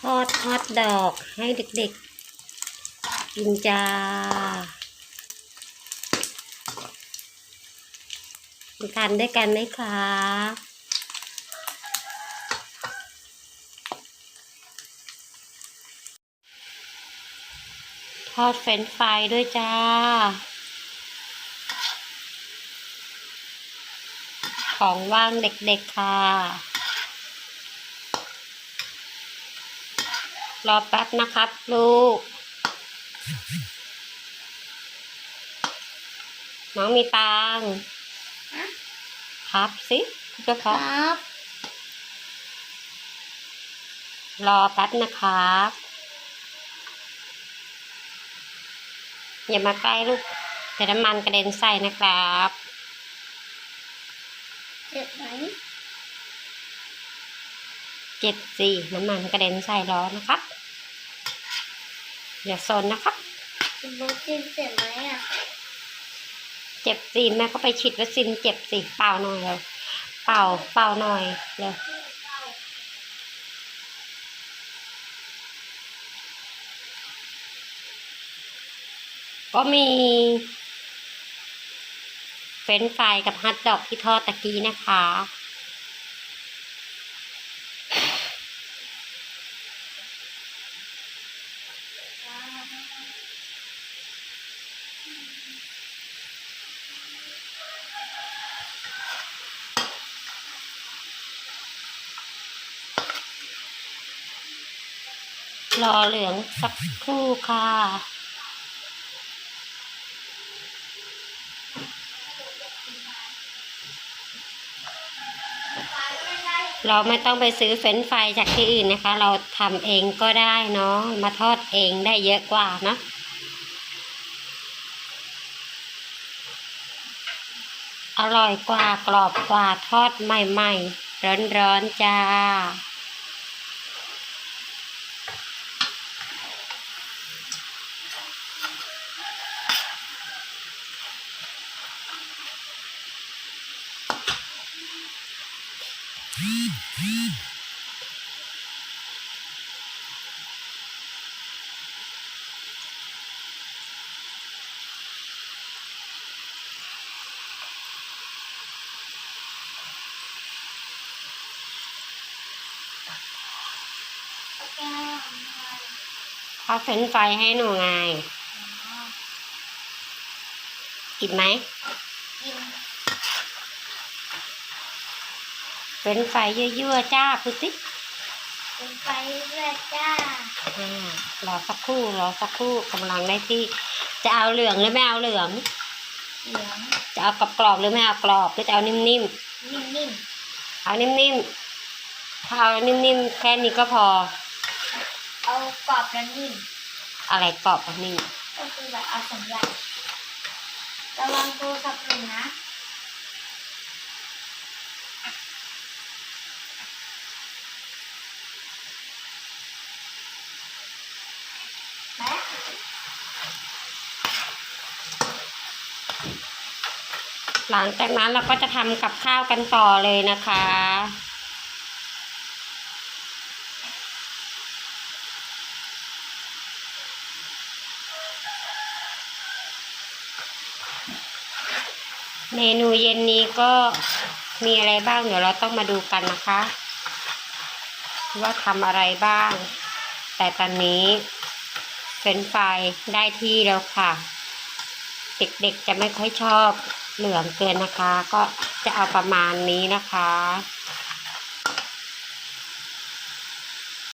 ทอดฮอทดอกให้เด็กๆ กินจ้า ทานด้วยกันไหมคะทอดเฟรนฟรายด้วยจ้าของว่างเด็กๆค่ะ รอแป๊บนะครับ ลูก น้องมีตังค์ครับสิคุณเจ้าคครับรับ รอแป๊บนะครับ อย่ามาใกล้ลูกเดี๋ยวน้ำมันกระเด็นใส่นะครับ เจ็บไหม เจ็ดสี่น้ำมันกระเด็นใส่ล้อนะครับอย่าซนนะครับคุณบุ๊กกินเจ็บไหมอะ เจ็บสิแม่ก็ไปฉีดวัคซีนเจ็บสิเป่าหน่อยเลยเป่าเป่าหน่อยเลยก็มี เฟรนช์ฟรายกับฮัทดอกที่ทอดตะกี้นะคะ รอเหลืองสักครู่ค่ะ เราไม่ต้องไปซื้อเฟรนช์ฟรายจากที่อื่นนะคะ เราทำเองก็ได้เนาะ มาทอดเองได้เยอะกว่าเนอะ อร่อยกว่ากรอบกว่าทอดใหม่ๆ ร้อนๆจ้าโเคอ๋เอาเฟรนช์ฟรายให้หนูไงอกินไหมกินเฟรนช์ฟรายยั่วๆจ้าพูดสิเป็นไฟเลือดจ้าอ่ารอสักครู่รอสักครู่กำลังได้ที่ จะเอาเหลืองหรือไม่เอาเหลือง เหลือง จะเอากรอบๆหรือไม่เอากรอบหรือจะเอานิ่มนิ่มๆ เอานิ่มๆ ถ้าเอานิ่มๆ แค่นี้ก็พอๆ เอากรอบแล้วนิ่มอะไรกรอบกับนิ่มก็คือแบบเอาสองอย่างระวังโทรศัพท์หล่นนะแม่หลังจากนั้นเราก็จะทำกับข้าวกันต่อเลยนะคะ เมนูเย็นนี้ก็มีอะไรบ้างเดี๋ยวเราต้องมาดูกันนะคะ ว่าทำอะไรบ้าง แต่ตอนนี้เฟรนฟรายได้ที่แล้วค่ะ เด็กๆจะไม่ค่อยชอบเหลืองเกินนะคะ ก็จะเอาประมาณนี้นะคะ